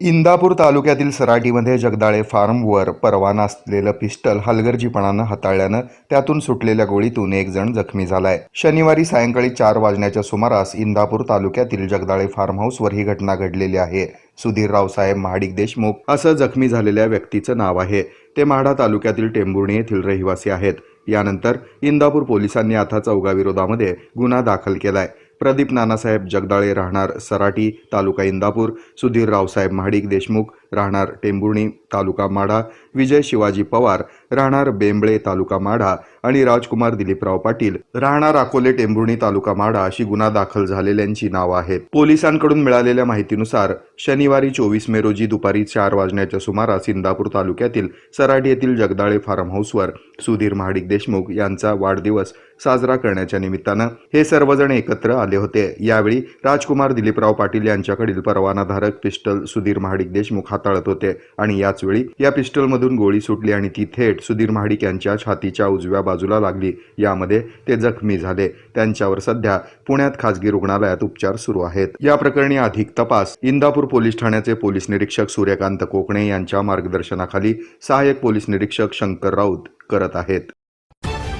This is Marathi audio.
इंदापूर तालुक्यातील सराटीमध्ये जगदाळे फार्मवर परवाना असलेलं पिस्टल हलगर्जीपणानं हाताळल्यानं त्यातून सुटलेल्या गोळीतून एक जण जखमी झालाय. शनिवारी सायंकाळी चार वाजण्याच्या सुमारास इंदापूर तालुक्यातील जगदाळे फार्म हाऊसवर ही घटना घडलेली आहे. सुधीर रावसाहेब महाडिक देशमुख असं जखमी झालेल्या व्यक्तीचं नाव आहे. ते माढा तालुक्यातील टेंभुर्णी येथील रहिवासी आहेत. यानंतर इंदापूर पोलिसांनी आता चौगाविरोधामध्ये गुन्हा दाखल केलाय. प्रदीप नानासाहेब जगदाळे राहणार सराटी तालुका इंदापूर सुधीर रावसाहेब महाडिक देशमुख राहणार टेंभुर्णी तालुका माढा विजय शिवाजी पवार राहणार बेंबळे तालुका माढा आणि राजकुमार दिलीपराव पाटील राहणार अकोले टेंभुर्णी तालुका माढा अशी गुन्हा दाखल झालेल्यांची नावं आहेत. पोलिसांकडून मिळालेल्या माहितीनुसार शनिवारी चोवीस मे रोजी दुपारी चार वाजण्याच्या सुमारास इंदापूर तालुक्यातील सराटी येथील जगदाळे फार्म हाऊसवर सुधीर महाडिक देशमुख यांचा वाढदिवस साजरा करण्याच्या निमित्तानं हे सर्वजण एकत्र आले होते. यावेळी राजकुमार दिलीपराव पाटील यांच्याकडील परवानाधारक पिस्टल सुधीर महाडिक देशमुख हाताळत होते आणि याच वेळी या पिस्टलमधून गोळी सुटली आणि ती थेट सुधीर महाडिक यांच्या छातीच्या उजव्या बाजूला लागली. यामध्ये ते जखमी झाले. त्यांच्यावर सध्या पुण्यात खासगी रुग्णालयात उपचार सुरू आहेत. या प्रकरणी अधिक तपास इंदापूर पोलीस ठाण्याचे पोलीस निरीक्षक सूर्यकांत कोकणे यांच्या मार्गदर्शनाखाली सहाय्यक पोलीस निरीक्षक शंकर राऊत करत आहेत.